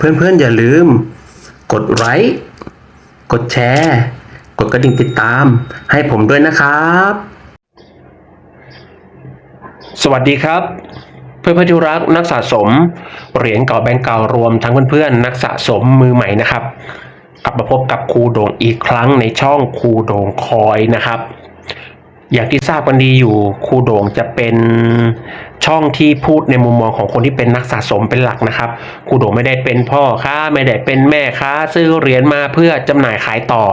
เพื่อนๆอย่าลืม กดไลค์กดแชร์ กดกระดิ่งติดตาม ให้ผมด้วยนะครับ สวัสดีครับ เพื่อนๆที่รักนักสะสม เหรียญเก่าแบงก์เก่ารวมทั้งเพื่อนๆนักสะสมมือใหม่นะครับ กลับมาพบกับครูโด่งอีกครั้งในช่องครูโด่งคอยนะครับ อย่างที่ทราบกันดีอยู่ครูโด่งจะเป็นช่องที่พูดในมุมมองของคนที่เป็นนักสะสมเป็นหลักนะครับครูโด่งไม่ได้เป็นพ่อค้าไม่ได้เป็นแม่ค้าซื้อเหรียญมาเพื่อจำหน่ายขายต่อ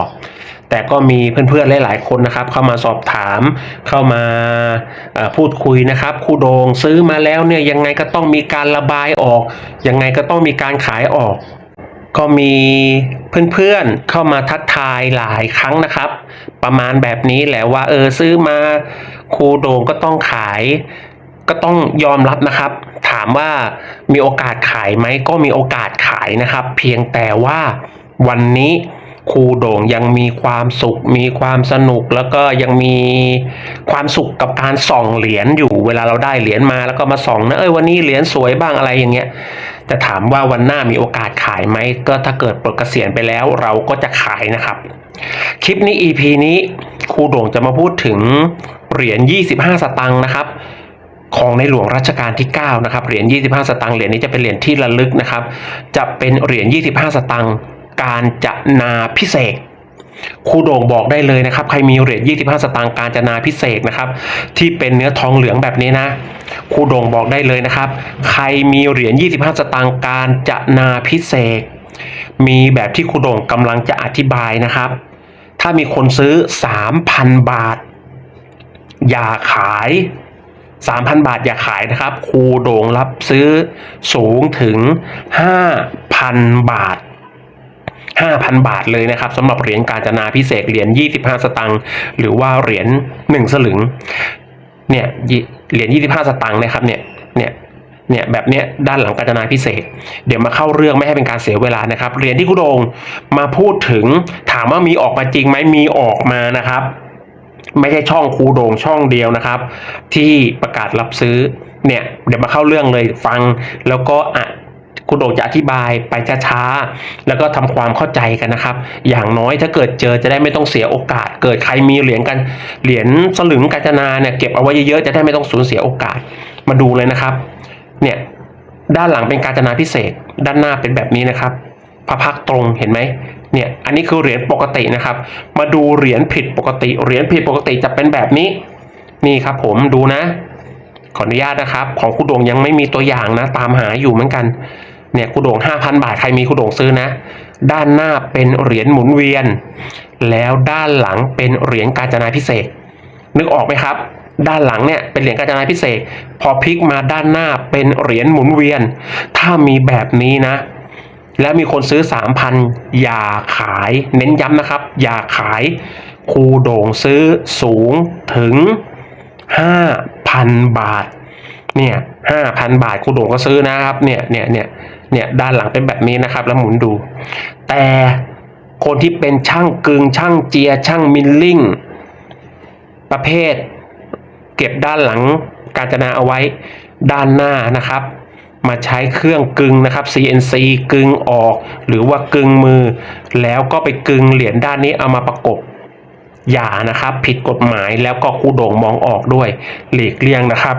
แต่ก็มีเพื่อนๆหลายๆคนนะครับ เข้ามาสอบถามเข้ามาพูดคุยนะครับครูโด่งซื้อมาแล้วเนี่ยยังไงก็ต้องมีการระบายออก ยังไงก็ต้องมีการขายออก ก็มีเพื่อนๆเข้ามาทักทายหลายครั้งนะครับ ประมาณแบบนี้แหละว่าเออซื้อมาครูโดงก็ต้องขาย ก็ต้องยอมรับนะครับ ถามว่ามีโอกาสขายไหมก็มีโอกาสขายนะครับ เพียงแต่ว่าวันนี้ครูโด่งยังมีความสุข มีความสนุกแล้วก็ยังมีความสุขกับการส่องเหรียญอยู่ เวลาเราได้เหรียญมาแล้วก็มาส่องนะเอ้ยวันนี้เหรียญสวยบ้างอะไรอย่างเงี้ยแต่ถามว่าวันหน้ามีโอกาสขายไหมก็ถ้าเกิดปลดเกษียณไปแล้วเราก็จะขายนะครับ คลิปนี้ EP นี้ครูโด่งจะมาพูดถึงเหรียญ 25 สตังค์นะครับ ของในหลวงรัชกาลที่ 9 นะครับเหรียญ 25 สตังค์เหรียญนี้จะเป็นเหรียญที่ระลึกนะครับ จะเป็นเหรียญ 25 สตังค์การจะนาพิเศษครูโด่งบอกได้เลยนะครับ ใครมีเหรียญ 25 สตางค์การจนาพิเศษนะครับ ที่เป็นเนื้อทองเหลืองแบบนี้นะครูโด่งบอกได้เลยนะครับ ใครมีเหรียญ 25 สตางค์การจนาพิเศษมีแบบที่ครูโด่งกำลังจะอธิบายนะครับ ถ้ามีคนซื้อ 3,000 บาท อย่าขาย 3,000 บาทอย่าขายนะครับ ครูโด่งรับซื้อสูงถึง 5,000 บาท 5,000 บาทเลยนะครับสำหรับเหรียญการจนาพิเศษเหรียญ 25 สตังค์หรือว่าเหรียญ 1 สลึงเนี่ยเหรียญ 25 สตังค์นะครับเนี่ย เนี่ยแบบเนี้ยด้านหลังการจนาพิเศษ เดี๋ยวมาเข้าเรื่องไม่ให้เป็นการเสียเวลานะครับเหรียญที่คุณโดงมาพูดถึงถามว่ามีออกมาจริงไหมมีออกมานะครับ ไม่ใช่ช่องครูโด่งช่องเดียวนะครับ ที่ประกาศรับซื้อเนี่ยเดี๋ยวมาเข้าเรื่องเลยฟังแล้วก็อะครูโด่งจะอธิบายไปช้าๆ แล้วก็ทำความเข้าใจกันนะครับ อย่างน้อยถ้าเกิดเจอจะได้ไม่ต้องเสียโอกาส เกิดใครมีเหรียญกันเหรียญสลึงกาญจนาเนี่ยเก็บเอาไว้เยอะๆ จะได้ไม่ต้องสูญเสียโอกาส มาดูเลยนะครับ เนี่ยด้านหลังเป็นการจนาพิเศษ ด้านหน้าเป็นแบบนี้นะครับพระพักตรงเห็นไหมเนี่ยอันนี้คือเหรียญปกตินะครับ มาดูเหรียญผิดปกติ เหรียญผิดปกติจะเป็นแบบนี้ นี่ครับผมดูนะ ขออนุญาตนะครับ ของคุณโด่งยังไม่มีตัวอย่างนะ ตามหาอยู่เหมือนกัน เนี่ยคุณโด่งห้าพันบาทใครมีคุณโด่งซื้อนะ ด้านหน้าเป็นเหรียญหมุนเวียน แล้วด้านหลังเป็นเหรียญการจนาพิเศษ นึกออกไหมครับ ด้านหลังเนี่ยเป็นเหรียญการจนาพิเศษ พอพลิกมาด้านหน้าเป็นเหรียญหมุนเวียน ถ้ามีแบบนี้นะ แล้วมีคนซื้อ 3,000 อย่าขาย เน้นย้ำนะครับ อย่าขายครูโด่งซื้อสูงถึง 5,000 บาท เนี่ย5,000 บาทครูโด่งก็ซื้อนะครับเนี่ยเนี่ยเนี่ยเนี่ยด้านหลังเป็นแบบนี้นะครับ แล้วหมุนดู แต่คนที่เป็นช่างกึงช่างเจียช่างมิลลิ่งประเภท เก็บด้านหลังการจนาเอาไว้ด้านหน้านะครับ มาใช้เครื่องกึงนะครับ CNC กึงออก หรือว่ากึงมือ แล้วก็ไปกึงเหรียญด้านนี้เอามาประกบอย่านะครับ ผิดกฎหมายแล้วก็ครูโด่งมองออกด้วย หลีกเลี่ยงนะครับ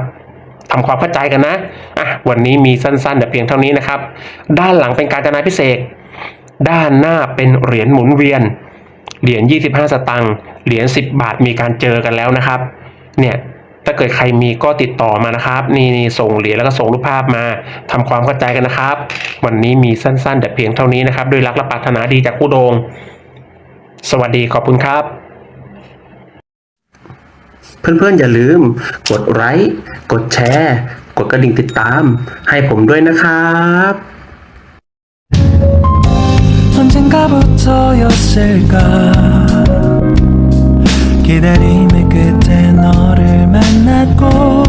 ทำความเข้าใจกันนะอะวันนี้มีสั้นๆแต่เพียงเท่านี้นะครับ ด้านหลังเป็นการจนาพิเศษ ด้านหน้าเป็นเหรียญหมุนเวียน เหรียญ25 สตังค์เหรียญ10 บาทมีการเจอกันแล้วนะครับ เนี่ย ถ้าเกิดใครมีก็ติดต่อมานะครับ นี่นี่ส่งเหรียญแล้วก็ส่งรูปภาพมาทำความเข้าใจกันนะครับ วันนี้มีสั้นๆ แต่เพียงเท่านี้นะครับ ด้วยรักและปรารถนาดีจากผู้โดง สวัสดีขอบคุณครับ เพื่อนๆอย่าลืม กดไลค์กดแชร์ กดกระดิ่งติดตาม ให้ผมด้วยนะครับ 언젠가부터였을까 기다림의 끝에 너를 만났고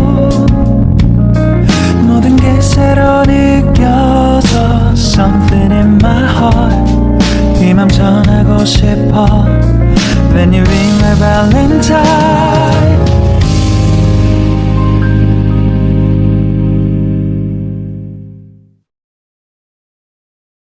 모든 게 새로 느껴져 Something in my heart 이맘 전하고 싶어 When you ring my valentine